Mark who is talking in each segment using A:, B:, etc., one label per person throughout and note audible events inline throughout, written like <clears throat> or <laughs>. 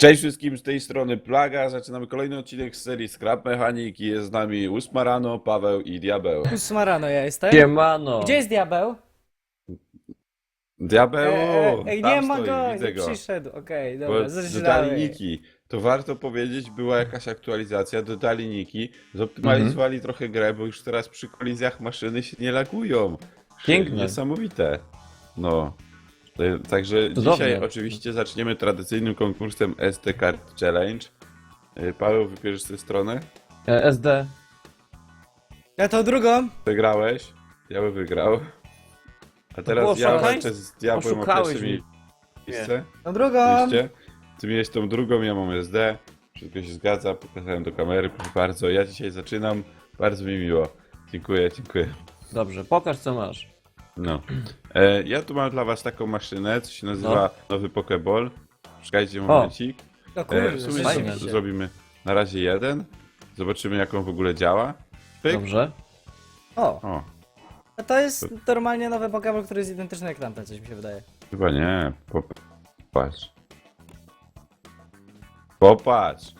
A: Cześć wszystkim z tej strony Plaga. Zaczynamy kolejny odcinek z serii Scrap Mechanic. i Jest z nami Ósma rano, Paweł i Diabeł.
B: Ósma rano ja jestem.
C: Siemano!
B: Gdzie jest diabeł?
A: Diabeł!
B: E, e,
A: tam
B: nie ma
A: stoi,
B: go,
A: widzę
B: nie
A: go.
B: przyszedł. Okej,
A: Bo
B: dobra,
A: dodali
B: zaczynamy.
A: niki. To warto powiedzieć, była jakaś aktualizacja, dodali niki, zoptymalizowali
B: Mhm.
A: trochę grę, bo już teraz przy kolizjach maszyny się nie lagują.
C: Piękne.
A: Niesamowite. No. E, Także
C: Cudownie.
A: dzisiaj oczywiście zaczniemy tradycyjnym konkursem SD Card Challenge. E, Paweł, wybierzesz tę stronę?
C: E, SD.
B: Ja to drugą.
A: Wygrałeś, Diabeł wygrał. A teraz
C: było
A: ja
C: szaleństwo.
A: walczę z Diabłem o pierwsze miejsce.
B: To drugą.
A: Oczywiście. Ty miałeś tą drugą, ja mam SD. Wszystko się zgadza, pokazałem do kamery, proszę bardzo. Ja dzisiaj zaczynam, bardzo mi miło. Dziękuję, dziękuję.
C: Dobrze, pokaż co masz.
A: No. E, ja tu mam dla was taką maszynę, co się nazywa nowy Pokeball. Czekajcie momencik.
B: O
A: E,
B: kurde,
A: w sumie z- zrobimy na razie jeden. Zobaczymy jak on w ogóle działa. Pyk.
C: Dobrze.
B: O,
A: O,
B: a to jest normalnie nowy Pokémon, który jest identyczny jak tamten, coś mi się wydaje.
A: Chyba nie. Popatrz. Popatrz.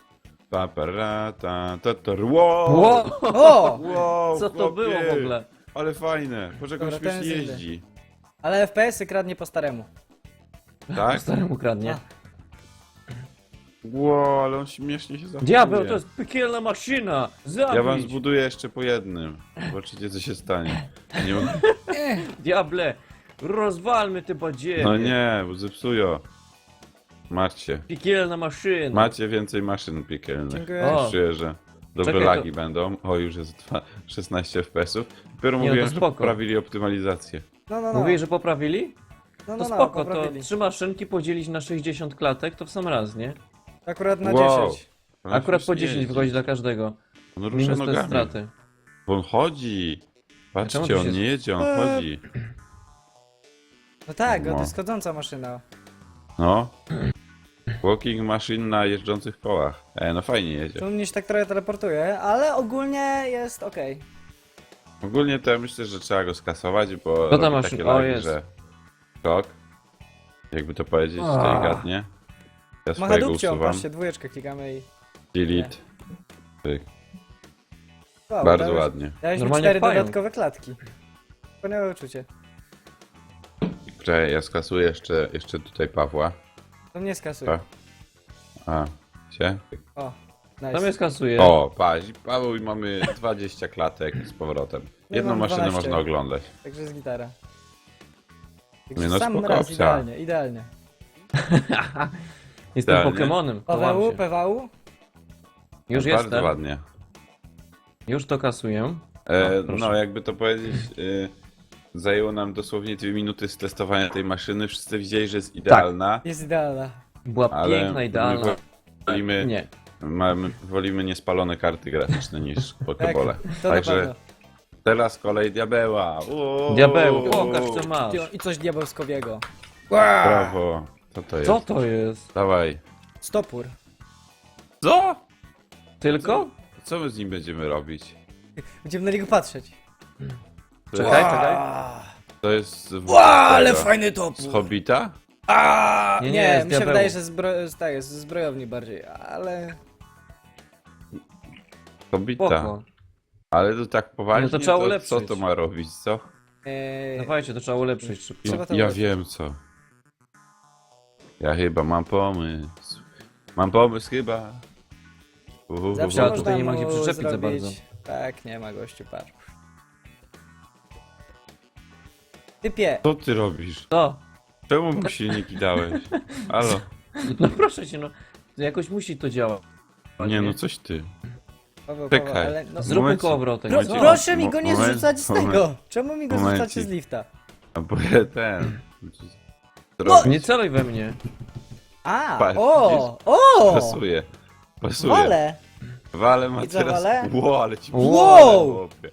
A: Papara, ta, ta, ta, wow!
C: Ło!
B: O!
A: Wow,
C: Co to
A: chłopie!
C: było w ogóle?
A: Ale fajne. Poczekaj,
B: Dobra,
A: śmiesznie
B: ten jest
A: jeździ.
B: Ale FPS-y kradnie po staremu.
A: Tak?
C: Staremu kradnie.
A: Wow, ale on śmiesznie się zachowuje.
C: Diabeł, to jest piekielna maszyna! Zabić!
A: Ja wam zbuduję jeszcze po jednym. Zobaczycie, co się stanie. Nie. <laughs>
C: Diable! Rozwalmy te badziewie!
A: No nie, bo zepsują. Macie.
C: Piekielna maszyna!
A: Macie więcej maszyn piekielnych.
B: Dziękuję.
C: O.
A: dobre
C: Czekaj,
A: lagi
C: to-
A: będą. O, już jest dwa- 16 FPS-ów. Dopiero
C: Nie, no to
A: mówiłem, że
C: spoko.
A: poprawili optymalizację.
B: No, no, no.
C: Mówisz, że poprawili?
B: no,
C: To
B: no, no,
C: spoko, to
B: poprawili.
C: trzy maszynki podzielić na 60 klatek, to w sam raz, nie?
B: Akurat na
A: Wow.
B: 10.
A: On
C: Akurat po
A: śmiesznie
C: 10
A: jeździ.
C: wychodzi dla każdego.
A: On rusza
C: Minus te
A: nogami.
C: straty.
A: Bo on chodzi.
C: czemu
A: Patrzcie, on
C: się-
A: nie jedzie, on
B: Eee.
A: chodzi.
B: No tak,
A: No.
B: to jest chodząca maszyna.
A: No. Walking machine na jeżdżących kołach. E, no fajnie jedzie.
B: Tu mnie się tak trochę teleportuje, ale ogólnie jest okej.
A: Ogólnie to ja myślę, że trzeba go skasować, bo
C: Co tam
A: robi
C: masz?
A: takie
C: O,
A: lagi,
C: jest.
A: że... Skok. Jakby to powiedzieć
C: A.
A: delikatnie. Ja
B: Macha
A: swojego
B: dupcią,
A: usuwam.
B: patrzcie, dwójeczkę klikamy i...
A: Delete. Pyk.
B: Wow,
A: Bardzo
B: dałeś-
A: ładnie.
B: Dałeś mi
C: Normalnie
B: cztery
C: pająk.
B: dodatkowe klatki. Wspaniałe uczucie.
A: Czekaj, ja skasuję jeszcze, jeszcze tutaj Pawła.
B: To mnie skasuj.
A: Tak. A, się?
B: O, nice.
C: jest kasuje.
A: O, patrz, i Paweł i mamy 20 klatek z powrotem.
B: Ja
A: Jedną
B: mam
A: maszynę
B: 12.
A: można oglądać.
B: Także jest gitara. Także
A: Nie, no
B: sam
A: spoko
B: raz,
A: opcja.
B: idealnie, idealnie. <laughs>
C: Jestem
A: Idealnie.
C: Pokemonem. chowam
B: PWU,
C: się.
B: PWU?
C: Już
A: Bardzo
C: jestem.
A: ładnie.
C: Już to kasuję.
A: E,
C: O, proszę.
A: no, jakby to powiedzieć, y, zajęło nam dosłownie dwie minuty z testowania tej maszyny. Wszyscy widzieli, że jest idealna,
B: Jest idealna.
C: Była
A: ale
C: piękna, idealna.
A: my wolimy,
C: Nie.
A: mamy, wolimy niespalone karty graficzne niż <laughs> Pokebole.
B: Tak, na
A: Także
B: pewno.
A: teraz kolej diabeła. Uuu.
C: Diabeł, pokaż co masz.
B: I coś diabelskowiego.
A: Brawo. Co to jest?
C: Co to jest?
A: Dawaj.
B: Stopór.
A: Co?
C: Tylko?
A: Co my z nim będziemy robić?
B: Będziemy na niego patrzeć.
A: To
C: Czekaj, czekaj.
A: to jest z,
B: Wow, ale
A: tego,
B: fajny topór.
A: z Hobbita?
B: A,
C: Nie,
B: nie,
C: nie, z
B: mi się
C: diabełu.
B: wydaje, że zbro... tak, jest z zbrojowni bardziej, ale...
A: Hobbita.
C: Spoko.
A: Ale to tak poważnie,
C: No to trzeba
A: co
C: ulepszyć.
A: to ma robić, co?
B: Eee,
C: Dawajcie, to trzeba ulepszyć szybko.
B: Trzeba to
A: ja
B: ulepszyć.
A: wiem co. Ja chyba mam pomysł. Mam pomysł chyba. Uhu,
B: zawsze można
C: tutaj nie ma
B: mu
C: gdzie przyczepić za
B: zrobić...
C: bardzo.
B: Tak, nie ma gościu, patrz. Typie,
A: Co ty robisz?
C: Co?
A: Czemu mu silniki dałeś? Halo?
C: No proszę cię, no. Jakoś musi to działać.
A: Nie no, coś ty.
B: Paweł,
A: Czekaj.
B: Ale... No,
C: Zróbmy
A: Momencie.
C: kołowrotek.
B: Pro, proszę mi go nie
A: Moment,
B: zrzucać z
A: moment.
B: tego! Czemu mi go
A: Momencik.
B: zrzucacie z lifta?
A: A bo ja ten. Co
B: No!
C: Nie celuj we mnie.
B: A,
A: Patrz,
B: o, o!
A: Pasuje. Pasuje.
B: Wale!
A: Wale ma
B: I co,
A: teraz...
B: wale?
A: Ło, ale ci
B: Wow!
A: chłopie.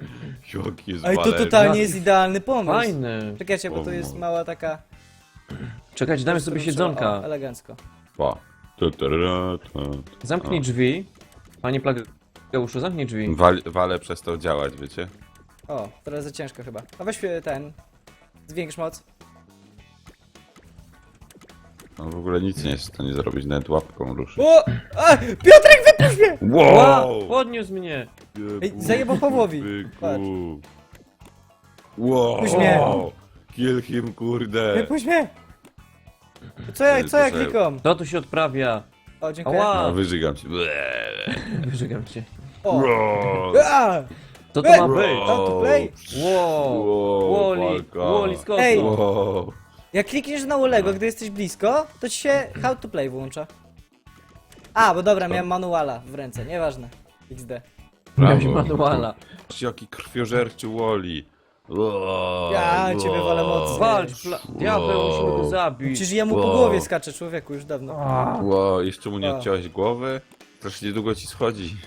A: Jaki jest
B: Ej, to totalnie jest idealny pomysł.
C: Fajny.
B: Czekajcie, bo tu jest mała taka...
C: Czekajcie, damy sobie
B: trzeba- O,
C: siedzonka.
B: elegancko.
A: Pa. Tu, tu, ru, tu.
C: Zamknij drzwi. Panie Plageuszu, zamknij drzwi.
A: Wal, wale przestał działać, wiecie?
B: O, teraz za ciężko chyba. A weź e, ten... Zwiększ moc.
A: On w ogóle nic nie jest w stanie zrobić, nawet łapką ruszy.
B: O! A! Piotrek, mnie!
C: Wow! Podniósł mnie!
B: Ej, zajebał Pawłowi. Patrz.
A: Byku. Wow!
B: Puść mnie.
A: Kill him, kurde!
B: Wypuść mnie! Co ja, co ja klikam?
C: To tu się odprawia.
B: O, dziękuję.
C: Ała!
A: A, wyżygam cię.
C: Wyżygam cię.
B: O!
A: Wow!
B: A!
C: To
B: Ej!
C: ma być?
B: How to play?
C: Wow!
A: Wow,
C: Wally!
A: walka.
C: Wally z
B: Ej!
C: kosą!
A: Wow!
B: Jak klikniesz na Ulego, gdy jesteś blisko, to ci się How to Play włącza. A, bo dobra, miałem manuala w ręce, nieważne. XD.
C: Miałem
A: Brawo.
C: manuala.
A: Jaki krwiożerczy. Wow,
B: Ja ciebie wolę mocno.
C: Walcz! Diabeł, musimy go zabić.
B: Przecież ja mu po
A: Wow.
B: głowie skaczę, człowieku, już dawno.
A: Wow, jeszcze mu nie
B: A.
A: odciąłeś głowy? Strasznie długo ci schodzi.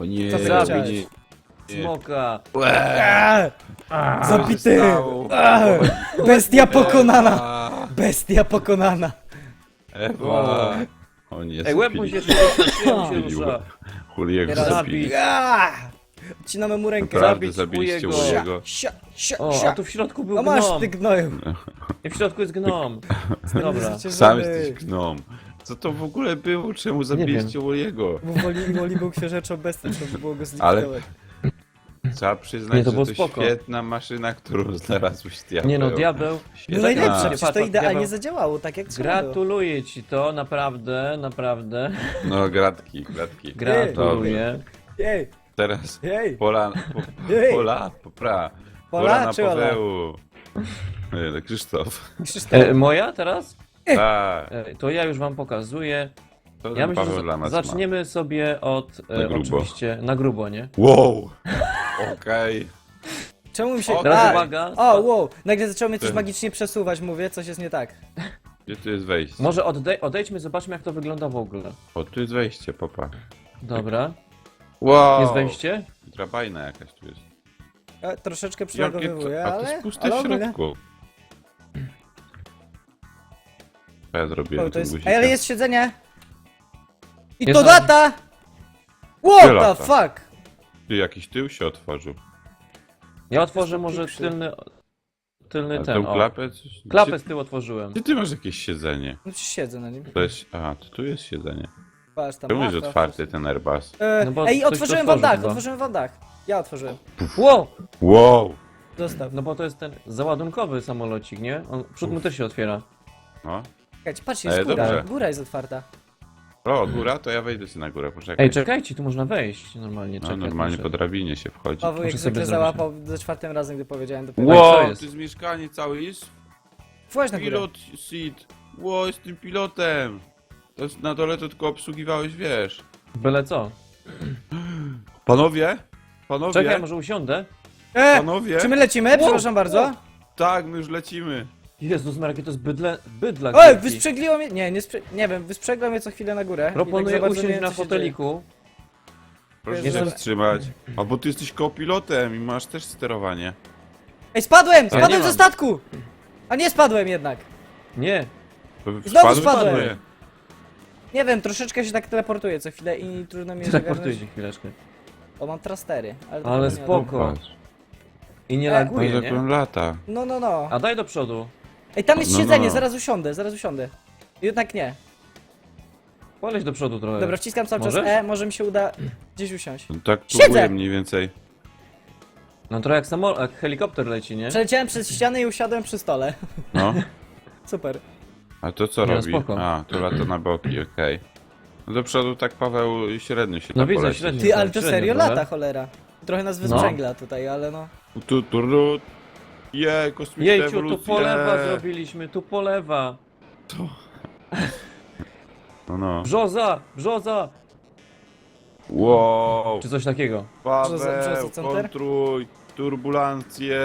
A: O nie,
B: Co ty
A: nie,
B: chciałeś?
A: nie.
C: Smoka!
B: Zabity!
A: stało?
B: Bestia pokonana! Bestia pokonana!
A: Ewa! O nie,
C: Ej, łeb mu się rusza, się
A: Zabili
C: rusza.
A: zabili.
B: Aaa! Odcinamy mu rękę.
A: Naprawdę
C: Zabić
A: zabiliście
C: twojego.
A: Huliego.
B: Sia, sia,
C: O,
B: sia.
C: a tu w środku był
B: No masz
C: gnom.
B: ty gnoju.
C: I w środku jest gnom. Dobra.
A: Sam jesteś gnom. Co to w ogóle było? Czemu zabiliście Huliego?
B: Bo Woli, Woli był księżeczą bestią, trzeba było go
A: Ale-
B: zlikwidować.
A: Trzeba przyznać,
C: Nie, to
A: że to
C: spoko.
A: świetna maszyna, którą <laughs> znalazłeś diabeł.
C: Nie no, diabeł.
B: No
A: Świetna.
B: najlepsze, przecież to
C: patrz,
B: idealnie
C: diabeł.
B: zadziałało, tak jak trzeba było.
C: Gratuluję ci to, naprawdę, naprawdę.
A: No, gratki, gratki. <laughs>
C: Gratuluję.
B: Jej,
A: Teraz
B: jej,
A: Pola, po. Pola, popra.
B: Pola
A: na
B: czy Ola?
A: Pawełu. Nie, no, Krzysztof.
B: Krzysztof.
C: E, moja teraz?
A: Tak.
C: E, to ja już wam pokazuję.
A: To
C: Ja
A: ten
C: myślę,
A: Paweł
C: że
A: dla nas
C: zaczniemy sobie od e,
A: Na grubo.
C: oczywiście na grubo, nie?
A: ma. Wow! Okej.
B: Czemu mi się...
A: O,
C: Teraz uwaga.
B: O, wow, nagle zaczęło mnie coś
A: Ty.
B: magicznie przesuwać, mówię, coś jest nie tak.
A: Gdzie tu jest wejście?
C: Może oddej odejdźmy, zobaczmy jak to wygląda w ogóle.
A: O, tu jest wejście, popa.
C: Dobra.
A: Wow!
C: Jest wejście?
A: Drabajna jakaś tu jest.
B: Troszeczkę
A: Jakie
B: przylogowywuję,
A: to, a to
B: ale...
A: jest puste
B: ale
A: w
B: ogólnie-
A: środku. Co ja zrobiłem
B: O, to
A: tym
B: jest...
A: guzikiem?
B: Ale jest siedzenie! I
C: Jest
B: to data!
A: Gdzie
B: What the
A: lata?
B: fuck?
A: Ty, jakiś tył się otworzył.
C: Ja otworzę może tylny... Tylny
A: A
C: ten,
A: tą
C: o.
A: klapę? Coś...
C: Klapę z tyłu otworzyłem.
A: Gdzie ty masz jakieś siedzenie?
B: No przecież siedzę na nim.
A: To jest... A, to tu jest siedzenie.
B: Patrz tam.
A: Czemu jest otwarty ten Airbus?
B: E,
C: No bo
B: Ej,
C: ktoś
B: otworzyłem
C: to
B: wam dach,
C: chyba.
B: otworzyłem wam dach. Ja otworzyłem.
C: Wow!
A: Wow!
B: Zostaw.
C: No bo to jest ten załadunkowy samolocik, nie? On, przód mu też się otwiera.
A: No.
B: Czekajcie, patrzcie, jest
A: Ej,
B: góra.
A: dobrze.
B: Góra jest otwarta.
A: O, góra? To ja wejdę sobie na górę, poczekaj.
C: Ej, czekajcie, tu można wejść normalnie.
A: No, normalnie
C: muszę.
A: po drabinie się wchodzi.
B: Paweł jak
C: Muszę sobie
B: zwykle
C: zrobić.
B: załapał za czwartym razem, gdy powiedziałem
C: co
A: Wow,
C: jest?
A: to jest mieszkanie całe, jest
B: Wchodź na górę.
A: pilot seat. Wow, jestem pilotem. To jest, na dole to tylko obsługiwałeś, wiesz.
C: Byle co.
A: Panowie? Panowie?
C: Czekaj, może usiądę?
B: E,
A: Panowie?
B: czy my lecimy? Przepraszam bardzo.
A: Tak, my już lecimy.
C: Jezus Maria, jakie to jest bydle, bydla
B: Oj,
C: wielki.
B: wysprzegliło mnie. Nie, nie, sprze... nie wiem, wysprzegliło mnie co chwilę na górę. i tak za
C: Proponuję
B: bardzo nie
C: usiąść
B: wiem,
C: na
B: co się
C: foteliku.
A: Proszę
B: Jestem-
A: się wstrzymać. A bo ty jesteś kopilotem i masz też sterowanie.
B: dzieje. Ej, spadłem!
C: Nie
B: Spadłem ze statku! A nie spadłem jednak.
C: Nie,
A: To
B: Znowu spadłem.
A: Nie.
B: Nie wiem, troszeczkę się tak teleportuję co chwilę i trudno mi jest
C: teleportuj
B: ogarnąć.
C: się chwileczkę.
B: O, mam trastery. Ale, to
C: Ale
B: nie-
C: spoko.
A: Patrz,
C: I nie
B: E,
C: laguje, nie?
A: lata.
B: No, no, no.
C: A daj do przodu.
B: Ej, tam jest
A: No,
B: siedzenie,
A: no.
B: zaraz usiądę, zaraz usiądę. Jednak nie.
C: Poleć do przodu trochę.
B: Dobra, wciskam cały czas
C: Możesz?
B: E, może mi się uda gdzieś usiąść.
A: No tak
B: Siedzę.
A: próbuję mniej więcej.
C: No trochę jak samolot, jak helikopter leci, nie?
B: Przeleciałem przez ścianę i usiadłem przy stole.
A: No. <laughs>
B: Super.
A: A to co
C: Nie, no
A: robi?
C: spoko.
A: A, to lata na boki, okej. No do przodu tak Paweł średnio się
C: No widzę, średnio.
B: Ty, ale to
C: Średnio
B: serio
C: trochę.
B: lata, cholera. Trochę nas
C: No.
B: wysprzęgla tutaj, ale no.
A: Tu, tu, ru. Je, kosmiczne
C: Jejciu, tu
A: ewolucje.
C: polewa zrobiliśmy, tu polewa.
A: No, no.
C: Brzoza, brzoza!
A: Wow.
C: Czy coś takiego.
A: Paweł,
B: center?
A: kontruj. Turbulancje.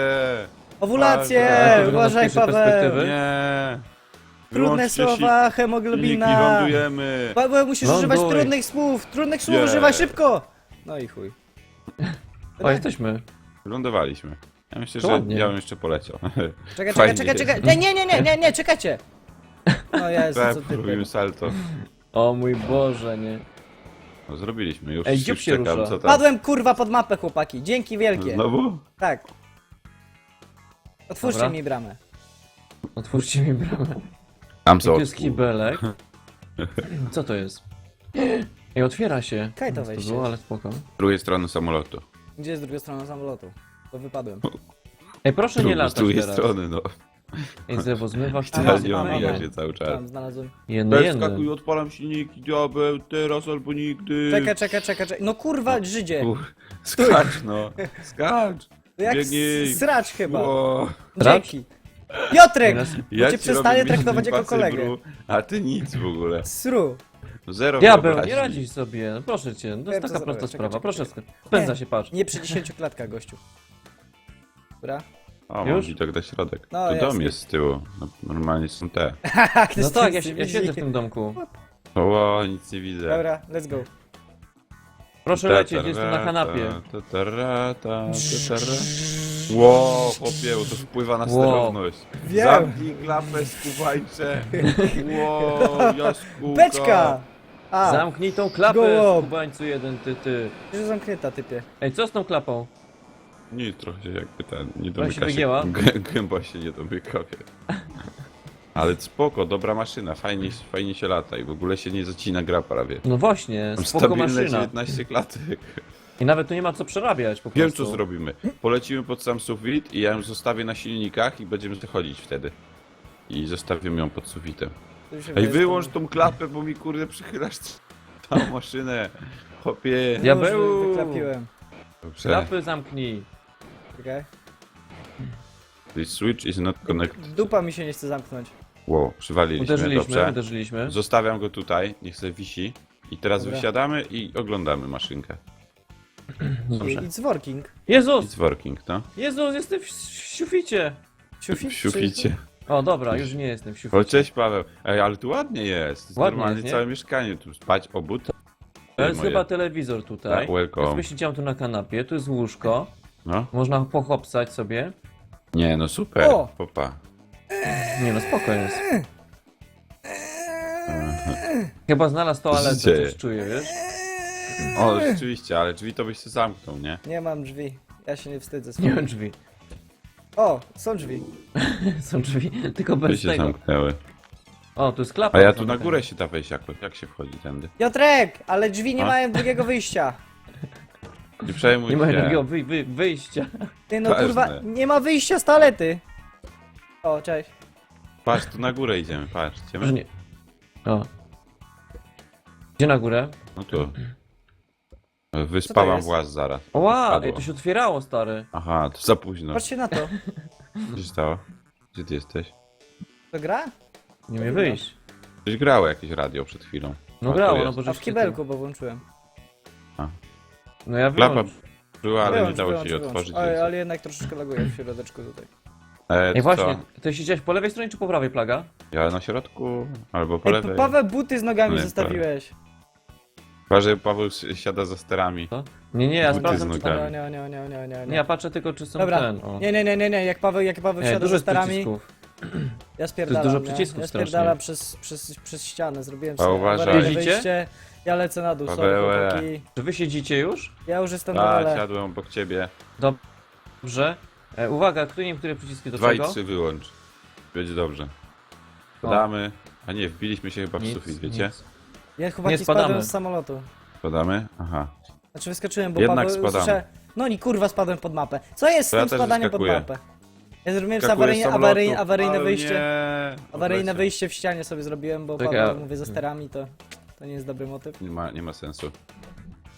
B: Owulacje!
A: Tak,
C: tak.
B: Uważaj,
C: perspektywy.
B: Paweł!
A: Nie.
B: Trudne
A: Wyłączcie
B: słowa,
A: silniki,
B: hemoglobina!
A: lądujemy.
B: Paweł, musisz
C: Ląduj.
B: używać trudnych słów! Trudnych słów
A: Nie.
B: używaj szybko! No i chuj.
C: O, jesteśmy.
A: Lądowaliśmy. Ja myślę,
C: To
A: że
C: ładnie.
A: ja bym jeszcze poleciał. <laughs>
B: Czekaj,
A: Fajnie
B: czekaj, czekaj,
A: jest.
B: czekaj! Nie, nie, nie, nie, nie, nie, czekajcie! No ja jestem
A: Tak,
B: co ty
A: robimy salto.
C: O mój Boże, nie.
A: No, zrobiliśmy już.
C: Ej,
A: już
C: się
A: czekam,
C: rusza.
A: co tam.
B: Padłem kurwa pod mapę, chłopaki. Dzięki wielkie.
A: Znowu?
B: Tak. Otwórzcie
C: Dobra.
B: mi bramę.
C: Otwórzcie mi bramę.
A: Tam
C: I
A: są.
C: tu jest kibelek. <laughs> Co to jest? Ej, otwiera się.
B: Kaj to wejście.
C: było, ale spoko.
A: Z drugiej strony samolotu.
B: Gdzie jest druga strona samolotu? To wypadłem.
C: Ej, proszę nie
A: Drugi- z
C: latać
A: drugiej
C: teraz.
A: strony, no.
C: Ej, Zewo, zmywasz
B: Aha,
A: Teraz nie mam mija się cały czas.
B: Tam znalazłem.
C: Jedno, jedno.
A: Skakuj, odpalam silniki, diabeł, teraz albo nigdy.
B: Czekaj, czekaj, czekaj, czekaj. No kurwa, Żydzie.
A: Kur- Skacz, no. Skacz.
B: To jak
A: biegnij.
B: s- sracz chyba.
A: O,
B: Dzięki. Piotrek!
C: Teraz-
B: Bo cię
A: ci
B: przestaje
A: robię
B: traktować jako kolegę.
A: Impossible, A ty nic w ogóle.
B: Sru.
A: No Zero
C: Diabeł,
A: wyobraźni.
C: nie radzisz sobie. No proszę cię, to
B: Wiem,
C: jest
B: co
C: taka
B: zrobię.
C: prosta
B: Czekaj,
C: sprawa.
B: czekaj,
C: Proszę,
B: czekaj.
C: spędza
B: Nie.
C: się, patrz.
B: Nie przy 10 klatkach, gościu. Dobra.
A: O,
C: Już?
A: mam widok na środek.
B: No,
A: to dom jest z tyłu. No, normalnie są te. <laughs>
C: No tak, ja, ja siedzę w tym domku.
A: O, nic nie widzę.
B: Dobra, let's go.
C: Proszę
A: Ta,
C: lecieć,
A: ta,
C: jestem na kanapie.
A: ta, ta, ra, ta, ta, ta, ra. Wow, chłopie, bo to wpływa na
C: Wow.
A: sterowność.
B: Wiem.
A: Zamknij klapę, skubańcze. Wow, <laughs> jaskółka.
B: Beczka! A,
C: Zamknij tą klapę,
B: Gołąb.
C: skubańcu jeden, ty, ty.
B: już zamknięta, typie.
C: Ej, co z tą klapą?
A: Nie, trochę się jakby ten, nie
C: Trochę się
A: domyka się.
C: wygięła?
A: Gę- Gęba się nie domyka, wie. Ale spoko, dobra maszyna, fajnie, fajnie się lata i w ogóle się nie zacina gra prawie.
C: No właśnie,
A: Tam
C: spoko
A: Stabilne
C: maszyna.
A: 19 klatek.
C: I nawet tu nie ma co przerabiać po
A: Wiem
C: prostu.
A: co zrobimy. Polecimy pod sam sufit i ja ją zostawię na silnikach i będziemy chodzić wtedy. I zostawimy ją pod sufitem.
B: Się
A: Ej, wyłącz tą klapę, bo mi kurde przychylasz całą maszynę. Chopie.
B: Już
C: Diabeł!
B: Wyklapiłem.
A: Dobrze.
C: Klapy zamknij.
B: Czekaj.
A: The switch is not connected.
B: Dupa mi się nie chce zamknąć.
A: Wow, przywaliliśmy,
C: Uderzyliśmy,
A: dobrze.
C: uderzyliśmy.
A: Zostawiam go tutaj, niech sobie wisi. I teraz
B: Dobra.
A: wysiadamy i oglądamy maszynkę. <clears throat>
C: Dobrze.
B: It's working.
C: Jezus!
A: It's working, no?
C: Jezus, jestem w!
B: Siufit?
A: W siuficie.
C: O, dobra, już nie jestem w
A: O,
C: siuficie.
A: cześć Paweł. Ej, ale tu ładnie jest.
C: Ładnie
A: normalnie
C: jest, nie?
A: całe mieszkanie. Tu spać, obóz.
C: To jest
A: moje.
C: chyba telewizor tutaj.
A: Tak, welcome.
C: Ja sobie siedziałem tu na kanapie, tu jest łóżko.
A: No.
C: Można pochopsać sobie.
A: Nie, no super.
B: O!
A: Popa.
C: Nie no, spoko jest. Chyba znalazł toaletę,
A: Co się dzieje?
C: coś czuję, wiesz?
A: O, rzeczywiście, ale drzwi to byś się zamknął, nie?
B: Nie mam drzwi. Ja się nie wstydzę.
C: Nie mam drzwi.
B: O, są drzwi. <laughs>
C: Są drzwi, tylko
A: By
C: bez
A: się
C: tego.
A: zamknęły.
C: O, tu jest klapa.
A: A ja tu na
C: zamknięta.
A: górę się da wejść jakoś. Jak się wchodzi tędy?
B: Piotrek, ale drzwi nie
A: A?
B: mają drugiego wyjścia.
A: Nie przejmuj
C: Nie ma
A: się.
C: drugiego wy, wy, wyjścia.
B: Ty no
A: Ważne.
B: kurwa, nie ma wyjścia z toalety. O, cześć.
A: Patrz, tu na górę idziemy, patrz.
C: Może
A: Idziemy?
C: nie. O. Gdzie na górę?
A: No tu.
B: Jest?
A: właz zaraz.
C: Ła,
A: Padło.
C: ej, to się otwierało, stary.
A: Aha, to za późno.
B: Patrzcie na to.
A: Co się stało? Gdzie ty jesteś?
B: To gra?
C: Nie umie wyjść.
A: Coś grało jakieś radio przed chwilą.
C: No
A: A,
C: grało, no
A: jest.
C: bo
B: A w
C: żeście
B: kibelku, bo włączyłem.
C: No ja
A: Klapa
C: wyłącz.
A: była, ale
B: Wyłącz,
A: nie dało się jej otworzyć. Więc-
B: ale jednak troszeczkę laguje w środeczku tutaj.
A: E,
C: Ej, właśnie, ty siedziałeś po lewej stronie czy po prawej plaga?
A: Ja na środku, albo po
B: Ej,
A: lewej.
B: Paweł buty z nogami
A: Nie,
B: zostawiłeś.
A: Chyba, że Paweł siada za sterami.
C: Co? Nie, nie, ja
A: Buty
C: sprawdzam
A: z
C: czy tam...
A: nogami.
B: Nie, nie, nie, nie, nie,
C: Nie, ja patrzę tylko czy są
B: Dobra,
C: ten, o.
B: nie, nie, nie, nie, nie, jak Paweł, jak Paweł
C: Nie,
B: siada
C: dużo <clears throat> jest
B: starami,
C: przycisków.
B: ja spierdalam,
C: dużo
B: nie?
C: przycisków
B: Ja
C: strasznie.
B: spierdalam przez, przez, przez ścianę, zrobiłem
A: A
B: sobie
A: uważaj.
C: Jeździcie?
B: wyjście, ja lecę na dół, sorry,
A: Pawełe.
B: chłopaki.
C: Czy wy siedzicie już?
B: Ja już jestem na
A: A,
B: dole.
A: siadłem obok ciebie.
C: Dobrze. E, uwaga, który nie wiem, które przyciski do
A: Dwa i
C: czego?
A: trzy wyłącz. Będzie dobrze. Podamy. A nie, wbiliśmy się chyba w
C: Nic,
A: sufit, wiecie?
C: nic.
B: Ja chłopaki
C: Nie spadamy.
B: spadłem z samolotu.
A: Podamy? Aha.
B: Znaczy wyskoczyłem, bo
A: Jednak
B: Paweł
A: spadamy.
B: No i kurwa spadłem pod mapę. Co jest z
A: To ja
B: tym
A: też
B: spadaniem pod
A: wyskakuję.
B: mapę? Ja zrobiłem
A: Skakuję z
B: awaryjne,
A: samolotu,
B: awaryjne, awaryjne
A: ale
B: wyjście.
A: Nie.
B: Awaryjne
A: Odleciał.
B: wyjście w ścianie sobie zrobiłem, bo
C: Czekaj,
B: Paweł
C: a-
B: mówię za sterami, to, to nie jest dobry motyw.
A: Nie ma, nie ma sensu.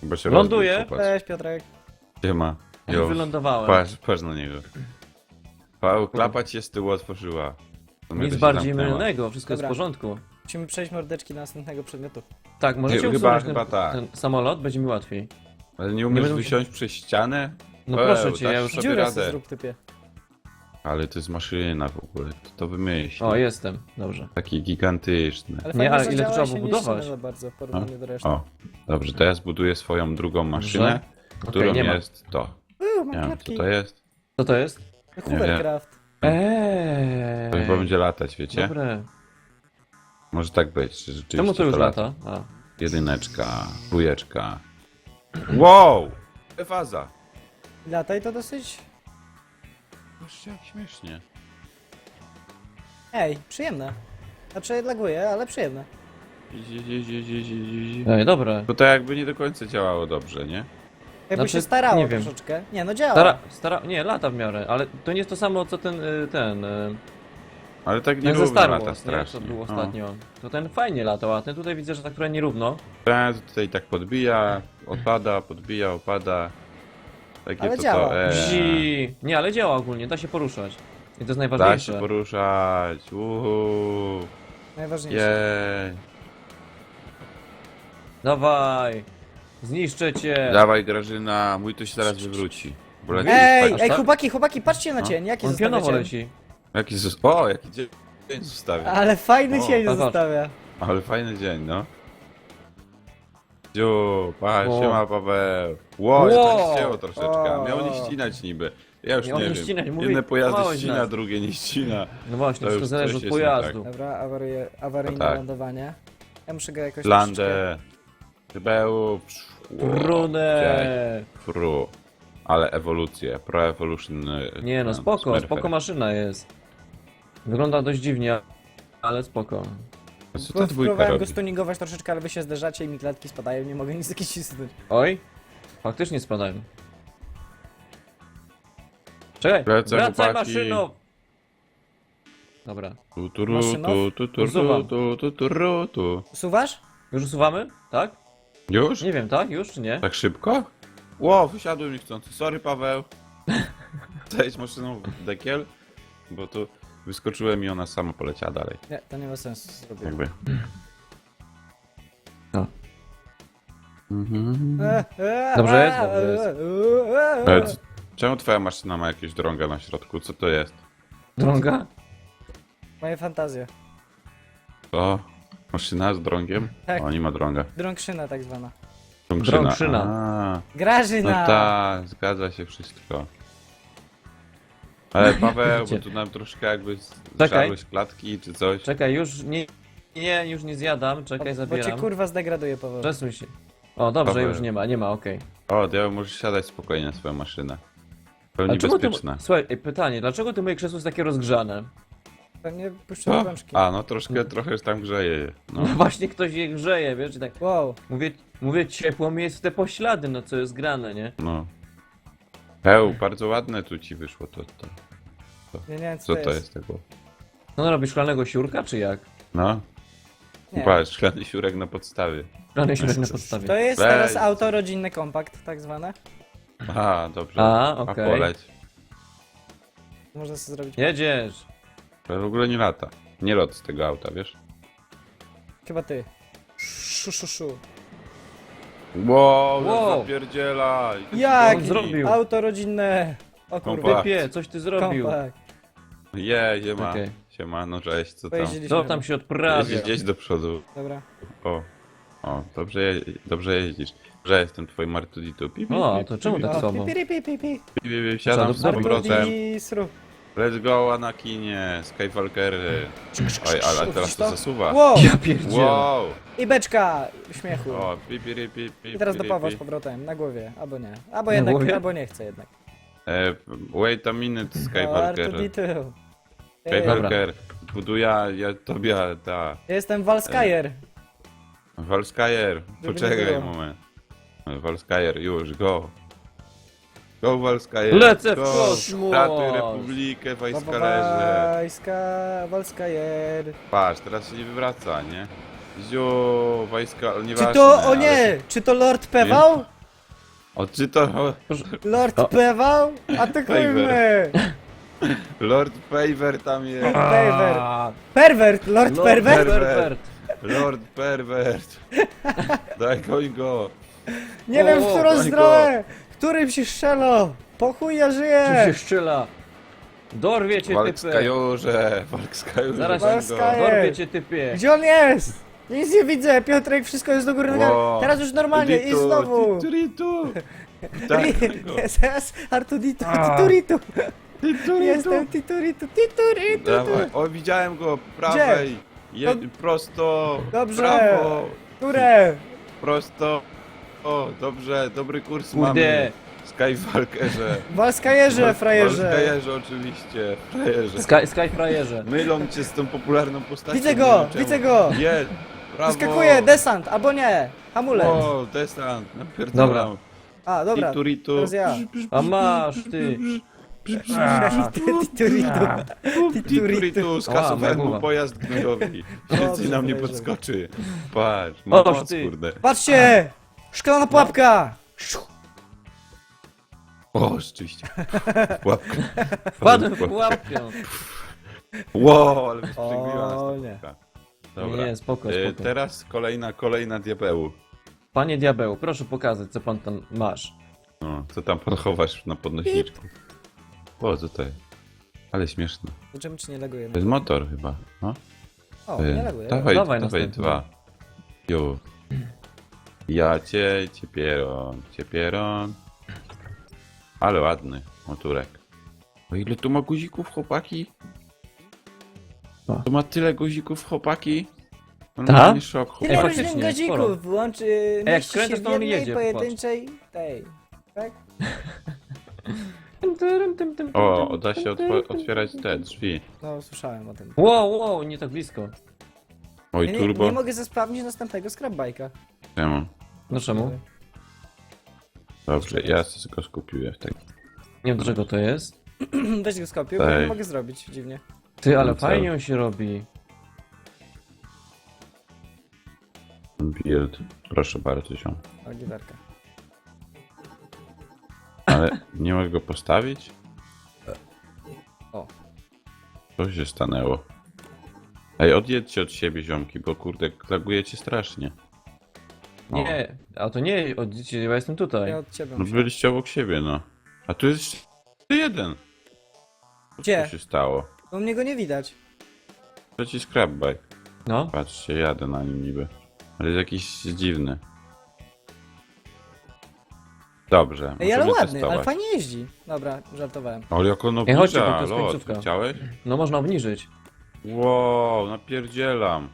A: Chyba się
C: Ląduje.
A: rozbił, popatrz.
B: Cześć Piotrek.
A: Gdzie ma?
C: Już
A: Jo.
C: wylądowałem.
A: Patrz, patrz na niego. Paweł, klapa cię z tyłu otworzyła. To mnie
C: Nic
A: to się
C: bardziej
A: zamknęła.
C: mylnego, wszystko
B: Dobra.
C: jest w porządku.
B: Musimy przejść mordeczki do następnego przedmiotu.
C: Tak, możecie
A: Chyba-
C: usunąć
A: chyba
C: ten,
A: tak.
C: ten samolot, będzie mi łatwiej.
A: Ale nie umiesz
C: będę
A: wysiąść przez ścianę?
C: No
A: Paweł,
C: proszę cię, ja już...
A: sobie
B: Dziurę
A: radę.
B: sobie zrób typie.
A: Ale to jest maszyna w ogóle. To, to wymyśl.
C: O, jestem, dobrze.
A: Taki gigantyczny.
B: Ale
C: Nie,
B: fajnie,
C: ale
B: że
C: ile
B: działa
C: trzeba
B: się nie ścina
C: budować?
B: za bardzo w porównaniu do reszty.
A: O, dobrze, to ja zbuduję swoją drugą maszynę, którą
C: nie ma.
A: jest to.
B: Uuu,
A: Nie
B: mam
A: wiem,
B: klatki.
A: co to jest.
C: Co to jest?
B: Hovercraft.
C: Eee.
A: To chyba będzie latać, wiecie?
C: Dobre.
A: Może tak być, że rzeczywiście
C: Czemu to już
A: lata.
C: A.
A: Jedyneczka, dwójeczka. Wow! Faza.
B: Lataj to dosyć...
A: Patrzcie jak śmiesznie.
B: Ej, przyjemne. Znaczy laguje, ale przyjemne.
A: Jeździ, jeździ.
C: Ej, dobre.
A: Bo to jakby nie do końca działało dobrze, nie?
B: Jakby
C: Znaczy,
B: się starało
C: nie wiem.
B: troszeczkę. Nie, no działa.
C: Stara, stara, nie, lata w miarę, ale to nie jest to samo co ten, y, ten, y,
A: Ale tak nie
C: ten ze
A: równo
C: Star
A: lata
C: Wars, nie?
A: strasznie.
C: Co był
A: No.
C: ostatnio. To ten fajnie latał, a ten tutaj widzę, że tak trochę nierówno.
A: Ten tutaj tak podbija, opada, podbija, opada. Takie
B: Ale
A: to
B: działa.
A: to, e,
C: Bzi. Nie, ale działa ogólnie, da się poruszać. I to jest
A: Da się poruszać, uhu,
B: Najważniejsze.
A: jej.
C: Dawaj! Zniszczę cię!
A: Dawaj Grażyna, mój to się zaraz wywróci. Bo leci
B: Ej,
C: tak?
B: chłopaki, chłopaki, patrzcie na
A: No.
B: cień. Jaki
C: On
B: zostawia
C: pionowo
B: cień?
C: leci.
A: Jaki zos- O, jaki dzień dzień zostawia.
B: Ale fajny
A: O,
B: cień
C: patrz.
B: zostawia.
A: Ale fajny dzień, no. Dziu, pa,
C: O.
A: siema Paweł. Ło,
C: Ło.
A: to ścięło troszeczkę.
B: O.
A: Miało nie ścinać niby. Ja już nie
C: nie
A: wiem.
C: ścinać, mówi-
A: Jedne pojazdy ścina,
C: nas.
A: drugie nie ścina.
C: No właśnie,
A: To
C: wszystko
A: już
C: zależy
A: coś
C: od
A: jest nie tak.
C: pojazdu.
B: Dobra, awaryje, awaryjne
A: No tak.
B: lądowanie. Ja muszę go jakoś troszeczkę-
A: Landę, Rybeł,
C: Runę!
A: Fru. Ale ewolucję, Pro Evolution. y,
C: Nie no,
A: tam,
C: spoko,
A: Smurfer.
C: spoko maszyna jest. Wygląda dość dziwnie, ale spoko.
A: Co
B: Bo
A: ta dwójka
B: Próbowałem go
A: robi?
B: stuningować troszeczkę, ale wy się zderzacie i mi klatki spadają, nie mogę nic cisnąć.
C: Oj, faktycznie spadają. Czekaj,
A: Lecę,
C: wracaj
A: chłopaki.
C: maszyno! Dobra,
A: Tu, tu, ru, tu, tu, tu,
C: Usuwam.
A: tu, tu, tu, ru, tu.
B: Usuwasz?
C: już usuwamy? Tak?
A: Już?
C: Nie wiem, tak? Już czy nie?
A: Tak szybko? Ło, wysiadłem niechcący. Sorry, Paweł. <laughs> Zejdź maszyną w dekiel, bo tu wyskoczyłem i ona sama poleciała dalej.
B: Nie, to nie ma sensu zrobić.
A: Jakby.
C: No.
A: Mhm.
C: Dobrze jest?
B: e,
C: Dobrze jest.
B: e, e,
A: E,
B: e.
A: c- Czemu twoja maszyna ma jakieś drąga na środku? Co to jest?
C: Drąga?
B: Moje fantazje.
A: To? Maszyna z drągiem?
B: Tak.
A: O, nie ma drąga.
B: Drągszyna tak zwana.
A: Drągszyna.
C: Drągszyna.
A: A,
B: Grażyna!
A: No tak, zgadza się wszystko. Ale Paweł, bo tu nam troszkę jakby
C: Czekaj.
A: zżarłeś klatki czy coś.
C: Czekaj, już nie, nie, już nie zjadam, czekaj,
B: Bo cię
C: zabieram.
B: kurwa zdegraduje Paweł.
C: Przesuń się. O, dobrze,
A: Paweł.
C: już nie ma, nie ma, okej.
A: O, diabeł, możesz siadać spokojnie na swoją maszynę.
C: A
A: Pełni
C: czemu ty,
A: bezpieczna.
C: słuchaj, ej, pytanie, dlaczego ty moje krzesło jest takie rozgrzane?
B: Pewnie puszczę
A: Co?
B: rączki.
A: A, no troszkę, trochę już tam grzeje.
C: No
A: No.
C: właśnie ktoś je grzeje, wiesz, i tak
B: Wow.
C: mówię, mówię ciepło mi jest w te poślady, no co jest grane, nie?
A: no. Heł, bardzo ładne tu ci wyszło to. to.
B: Nie, nie wiem co,
A: Co
B: to jest.
A: jest tego?
C: No robisz szklanego siurka, czy jak?
A: No.
B: Nie.
A: Patrz, szklany siurek na podstawie.
C: Szklany siurek na podstawie.
B: To jest
A: Weź.
B: teraz auto rodzinny kompakt, tak zwane.
A: A, dobrze.
C: A,
A: A
C: okej.
A: poleć.
B: Można sobie zrobić.
C: Jedziesz!
A: To w ogóle nie lata. Nie lot z tego auta, wiesz?
B: Chyba ty. Szu, szu, szu.
A: Wow,
C: Wow.
A: wow.
B: Jak?
A: ci
C: zrobił?
B: Auto rodzinne. O kurwa.
C: Typie, coś ty zrobił.
B: Kompakt.
A: Je, siema.
C: Okej.
A: Siema, no cześć, co tam?
B: Pojeździliśmy.
C: Co tam się odprawia?
A: Jeździsz gdzieś do przodu.
B: Dobra.
A: O, o, dobrze, je, dobrze jeździsz. Że jestem twoim Artuditu. Pi, pi,
C: O,
A: pi,
C: to
A: pi,
C: czemu
A: pi,
C: tak
B: O,
C: słabo?
B: pi, pi, pi, pi, pi.
A: pi, pi, pi, Siadam
C: Co,
A: z
C: do
A: powrotem. Let's go, Anakinie, Skywalkery. Oj, ale teraz to? zasuwa.
B: Wow.
C: Ja pierdzielę.
A: Wow!
B: I beczka śmiechu.
A: O, pi, pi, pi, pi, pi,
B: I teraz do Pawła z powrotem, na głowie, albo nie. Albo
C: Na
B: jednak,
C: głowie?
B: albo nie chcę jednak.
A: E, wait a minute, Skywalker.
B: R2D2. Ej,
A: Skywalker, buduję ja tobie, ta.
B: Ja jestem Valskyer.
A: Walskajer,
B: Żeby nie
A: poczekaj
B: było.
A: moment. Walskajer, już, go. Go Walskajer,
C: Lecę w
A: go.
C: kosmos.
A: Ratuj Republikę, Wajskalerze.
B: Wajska, Valskyer.
A: Patrz, teraz się nie wywraca, nie? Ziu, wojska, ale
B: Czy
A: nieważne.
B: to, o
A: ale-
B: nie, czy to Lord Pewał?
A: O, czy to
B: Lord
C: O.
B: Pewał? Atakujmy!
A: Lord Favor tam jest?
B: Pervert. Pervert, Lord
C: Lord
B: Pervert?
C: Pervert.
A: Lord Pervert. Daj goń go.
B: Nie wiem w
C: O,
B: którą stronę! Którym się strzelo? Po chuj ja
C: Czym
B: żyję!
C: się strzela? Dorwie cię,
A: Walk
C: typie.
A: Skajurze, Walk Skajurze,
C: Zaraz
A: goń
B: się
A: go.
C: Dorwie cię, typie.
B: Gdzie on jest? Nic nie widzę, Piotrek, wszystko jest do góry nogami.
A: Wow.
B: Teraz już normalnie i
A: Ritu,
B: znowu.
A: Tituritu. Tak, go. <laughs>
B: Teraz Artuditu,
C: A.
B: Tituritu.
A: Tituritu.
B: Jestem Tituritu, Tituritu.
A: Dawaj. O, widziałem go, prawej. Je,
B: To-
A: prosto.
B: Dobrze.
A: Prawo.
B: Które?
A: Prosto. O, dobrze, dobry kurs
C: Kurde,
A: mamy. Skywalkerze.
B: Walskajerze, frajerze!
A: Walskajerze oczywiście, frajerze.
C: Sky, Sky Frajerze.
A: Mylą cię z tą popularną postacią.
B: Widzę
A: nie
B: go,
A: wiem czemu.
B: widzę go.
A: Jest, brawo.
B: Wyskakuje, desant, albo nie! Hamulec!
A: O, desant.
C: Dobra.
B: A, dobra,
A: Ritu, ritu.
B: teraz ja.
C: A masz ty. <laughs>
B: Tituritu.
A: Ritu, ritu, skasowałem
C: moja
A: mu pojazd gnojowi. Wszyscy na mnie podskoczy. Patrz,
C: O,
A: ma moc,
C: ty.
A: kurde.
B: Patrzcie! Szklana pułapka!
A: O, rzeczywiście. Pułapka.
C: Wpadłem w pułapkę.
A: Wow, ale wysprzęgliła nas
B: O,
A: ta
B: nie.
A: pułapka. Dobra.
C: Nie, spoko,
A: E,
C: spoko.
A: teraz kolejna, kolejna diabełu.
C: Panie diabeł, proszę pokazać, co pan tam masz.
A: No, co tam pan chowasz na podnośniczku? O, jest? Ale śmieszne.
B: Zobaczymy, czy nie laguje.
A: To jest motor chyba, no.
B: O, nie laguje.
A: Dawaj,
C: Dawaj
A: dawaj,
C: następny.
A: dwa. Ju. Ja cię, ciepieron, ciepieron. Ale ładny motorek. O ile tu ma guzików, chłopaki?
C: O.
A: Tu ma tyle guzików, chłopaki?
C: Ta?
A: Normalnie szok, chłopaki.
B: Ile
C: Ej,
B: różnych
C: faktycznie, sporo.
B: gazików wyłączy,
C: jak
B: mieści się
C: skręcasz,
B: w
C: to on
B: jednej
C: jedzie,
B: pojedynczej tej, tak? <laughs>
A: O, da się otw- otwierać te drzwi.
B: No, słyszałem o tym.
C: Wow, wow, nie tak blisko.
A: Oj,
B: Ja nie,
A: turbo.
B: nie mogę zesprawdzić następnego scrapbike'a.
A: Czemu?
C: No czemu?
A: Dobrze, ja się tylko skupiłem w tak.
C: Nie wiem do czego to jest. <clears throat>
B: Weź go skopiuj, bo
A: Ej.
B: nie mogę zrobić, dziwnie.
C: Ty, ale fajnie on się robi.
A: Build. Proszę bardzo się.
B: O, gitarka.
A: Ale nie mogę go postawić?
B: O.
A: Co się stanęło? Ej, odjedźcie od siebie, ziomki, bo kurde, klagujecie strasznie. O,
C: Nie, a to nie od dzieci, ja jestem tutaj.
B: Ja od ciebie
A: No byliście obok siebie, no. A tu jest jeszcze jeden. Co
B: Gdzie?
A: się stało?
B: Bo mnie go nie widać.
A: Trzeci scrapbike.
C: No,
A: Patrzcie, jadę na nim niby. Ale jest jakiś dziwny. Dobrze,
B: Ej, ale
A: możemy
B: ładny,
A: testować.
B: ale fajnie jeździ. Dobra, żartowałem.
A: Ale jak on
C: Ej, chodźcie, bo
A: obniża,
C: to jest
A: lot.
C: końcówka.
A: Chciałeś?
C: no można obniżyć.
A: Wow, napierdzielam.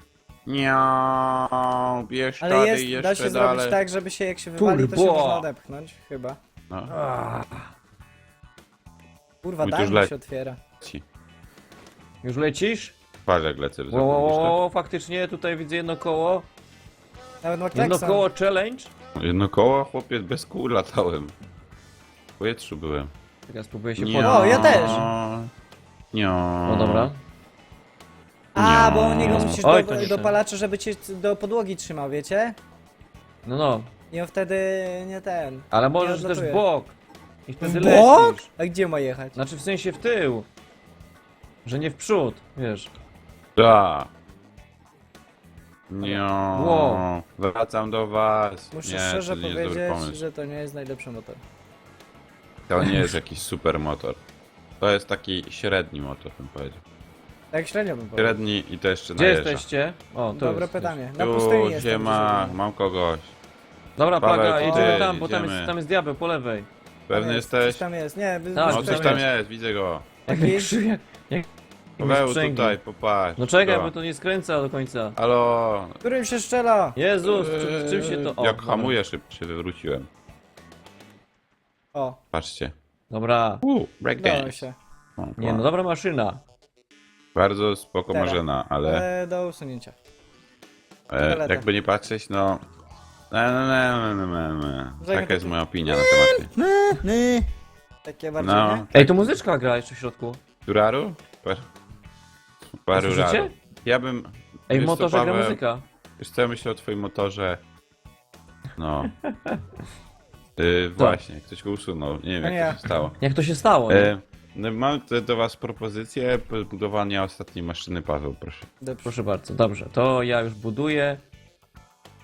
A: Niau, bierz
B: Ale
A: tady
B: jest,
A: jeszcze
B: da się
A: dalej.
B: zrobić tak, żeby się jak się wywali, to się
C: Turbo.
B: można odepchnąć, chyba.
A: No,
B: Kurwa,
A: leci.
B: się otwiera.
A: ci.
C: Już lecisz?
A: Jak lecę.
C: Wow,
A: wow,
C: wow, faktycznie tutaj widzę jedno koło.
B: Nawet ma
C: Jedno koło challenge.
A: Jedno koło, chłopie, bez kół latałem. W powietrzu byłem.
C: Tak, ja spróbuję się podnieść.
B: O, ja też.
A: Niau.
C: No dobra.
B: A, bo niego musisz
C: Oj,
B: do,
C: nie
B: do
C: ten.
B: palacza, żeby cię do podłogi trzymał, wiecie?
C: No no,
B: I on wtedy nie ten.
C: ale możesz też
B: odlatuje.
C: w bok. I wtedy
B: W bok?
C: lecisz.
B: A gdzie ma jechać?
C: Znaczy w sensie w tył. Że nie w przód, wiesz.
A: Da. Niau.
C: Wow.
A: Wracam do was.
B: Muszę
A: nie,
B: szczerze
A: to nie jest dobry
B: powiedzieć,
A: pomysł.
B: że to nie jest najlepszy motor.
A: To nie jest jakiś super motor. To jest taki średni motor, bym powiedział.
B: Tak średnio bym powiedział.
A: Średni i to jeszcze
C: Gdzie
A: najeżdża.
C: jesteście? O, to
B: Dobre
C: jest,
B: pytanie. Na pustyni
A: Tu
B: jestem.
A: ma, mam kogoś.
C: Dobra,
A: Paweł,
C: plaga,
A: ty,
C: jedziemy tam, bo tam jest, tam jest diabeł po lewej.
A: Pewny
B: jest,
A: jesteś?
B: Coś tam jest, nie, wy,
C: Tak,
A: No coś
C: tam jest.
A: jest, widzę go. <laughs>
C: Jak
B: Taki?
C: jak
A: Paweł tutaj, popatrz.
C: No czekaj, bo to nie skręca do końca.
A: Halo.
B: Którym się strzela?
C: Jezus, czy, czym się to... O,
A: Jak
C: dobra.
A: hamuję szybko się wywróciłem.
B: O,
A: Patrzcie.
C: Dobra.
A: Uuu, breakdance.
B: się.
A: O,
C: Nie no, dobra maszyna.
A: Bardzo spoko
B: Teraz.
A: Marzena, ale
B: Ale do usunięcia.
A: e, jakby nie patrzeć, no... Ne, ne, ne, ne, ne, ne.
B: Żegnam
A: Taka jest moja opinia na tematy.
B: My. Takie bardziej,
A: No.
B: nie?
C: Ej, tu muzyczka gra jeszcze w środku.
A: Turaru? Par... Paru
C: Słyszycie?
A: raru. Ja bym...
C: Ej, w
A: wiesz co,
C: motorze gra
A: Paweł?
C: muzyka.
A: Wiesz co ja myślę o twoim motorze? No. Yy, <laughs> właśnie, ktoś go usunął. Nie wiem jak
B: nie
A: to się stało.
C: Jak to się stało, nie?
A: E, no, mam do was propozycję budowania ostatniej maszyny, Paweł, proszę.
B: Dobrze.
C: Proszę bardzo, dobrze. To ja już buduję.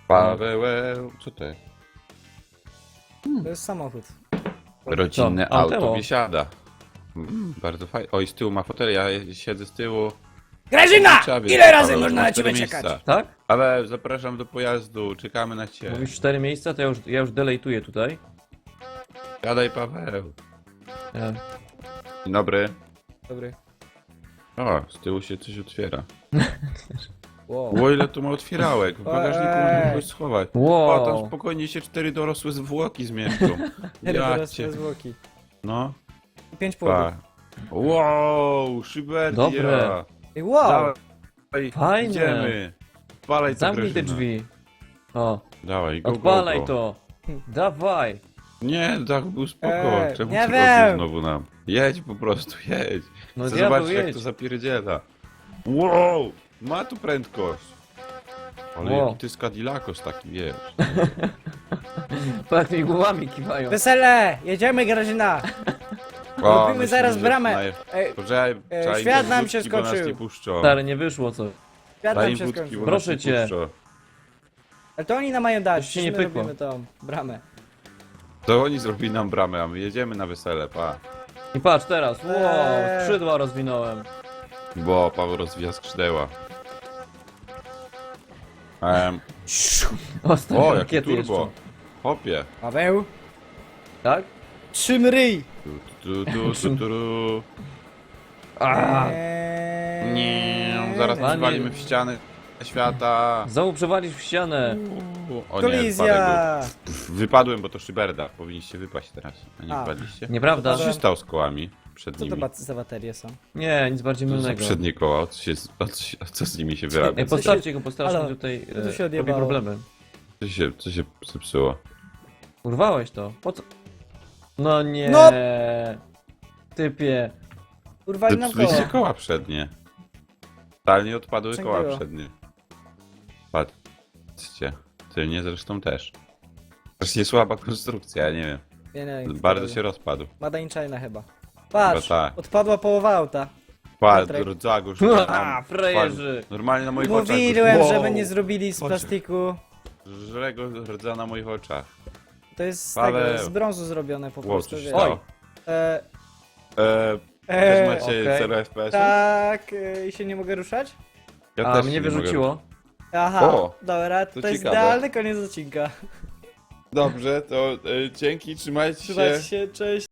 A: Paweł, e, co to jest?
B: To jest samochód.
A: Rodzinne
C: Co?
A: Auto
C: temu.
A: biesiada. Mm, bardzo fajnie. Oj, z tyłu ma fotel, ja siedzę z tyłu.
B: Grażyna! Ile razy można
A: masz
B: na ciebie
A: cztery
B: czekać?
A: miejsca.
C: Tak?
A: Ale zapraszam do pojazdu, czekamy na ciebie.
C: Mówisz cztery miejsca, to ja już, ja już delejtuję tutaj.
A: Gadaj, Paweł.
C: E,
A: Dzień dobry.
B: Dobry.
A: O, z tyłu się coś otwiera. <laughs>
B: Wow.
A: O ile tu ma otwierałek, w bagażniku można
B: Ej.
A: kogoś schować. O, tam
C: Wow.
A: spokojnie się cztery dorosłe zwłoki zmieszczą. <laughs>
B: Cztery
A: Ja
B: dorosłe
A: cię,
B: zwłoki.
A: no.
B: I pięć
A: Pa.
B: płodów.
A: Wow, Szybertia.
C: Dobre.
B: Ej, wow!
A: Dawaj,
C: Fajne.
A: idziemy. Odpalaj to,
C: Zamknij te
A: Grażyna.
C: drzwi. O,
A: Dawaj, go,
C: odpalaj
A: go, go.
C: to. Dawaj.
A: Nie, tak był spoko.
B: Eee,
A: Czemu
B: nie wiem.
A: znowu nam? Jedź po prostu, jedź.
C: No
A: Chcę
C: diabeł,
A: zobaczyć jak
C: jedź.
A: to zapierdziela. Wow, ma tu prędkość. Ale
C: Wow.
A: jaki ty jest Cadillacos taki, wiesz. <laughs>
C: Tak mi głowami kiwają.
B: Wesele! Jedziemy, Grażyna! <laughs> Robimy zaraz bramę. Ej,
A: Poczekaj,
B: E,
A: im
B: świat nam się
A: wódki, bo nas
B: skończył.
A: nie puszczą.
C: Stary, nie wyszło co.
B: świat
A: Daj
B: nam
A: im
B: się skończył.
A: bo
C: Proszę
A: nas nie
C: cię.
A: puszczą.
B: Ale to oni nam mają dać,
C: się nie
B: my
C: pykło.
B: robimy tą bramę.
A: To oni zrobili nam bramę, a my jedziemy na wesele, pa.
C: I patrz teraz. Wow,
B: Eee.
C: skrzydła rozwinąłem.
A: Bo Paweł rozwija skrzydeła. Em, <laughs>
C: O, stary,
A: o, jakie
C: rakiety
A: turbo.
C: jeszcze.
A: Hopie.
B: Paweł,
C: Tak?
B: trzym ryj!
A: Tu, tu, tu, tu, tu.
C: A,
B: Eee,
A: Nie, zaraz
C: Panie.
A: przywalimy w ścianę świata.
C: znowu przewalisz w ścianę.
A: O nie,
B: Kolizja!
A: Pff, Wypadłem, bo to szyberda. Powinniście wypaść teraz. A nie
B: A.
A: wypadliście?
C: Nieprawda?
A: Co się stało z kołami? Przed
B: Co to
A: nimi.
B: ba- za baterie są?
C: Nie, nic bardziej
A: To są
C: mylnego.
A: przednie koła, o co, się, o co, się- o co z nimi się wyrabia?
C: Ej, postawcie go, postawcie
B: Halo,
C: tutaj.
B: co tu się
C: E, robi
B: odjebało?
C: problemy.
A: Co się, co się zepsuło?
C: Urwałeś to. Po co? No nie.
B: No!
C: Typie.
B: Urwali nam koło.
A: Zepsuliście koła przednie. Totalnie odpadły koła przednie. Patrzcie. Tylnie zresztą też. Strasznie słaba konstrukcja, ja nie wiem.
B: Nie, nie, nie,
A: Bardzo się rozpadł.
B: China chyba. Patrz,
A: Chyba tak.
B: odpadła połowa auta.
A: Patrz,
B: Piotrek.
A: rdzago, <laughs>
C: A, frajerzy.
A: Normalnie na moich oczach.
B: Mówiłem,
A: Wow.
B: żeby nie zrobili z plastiku.
A: Żre go rdza na moich oczach.
B: To jest z tego, z brązu zrobione po prostu,
A: się
B: wiesz.
A: stało?
B: E,
A: Eee,
B: e,
A: też macie
C: okej.
A: 0 FPS?
B: tak, e, i się nie mogę ruszać?
A: Ja
C: A
A: też
C: mnie
A: nie mogę
C: wyrzuciło.
B: Aha,
A: O,
B: dobra, to,
A: to
B: jest
A: ciekawe.
B: idealny koniec odcinka.
A: Dobrze, to e, dzięki, trzymajcie się.
B: Trzymajcie się, cześć.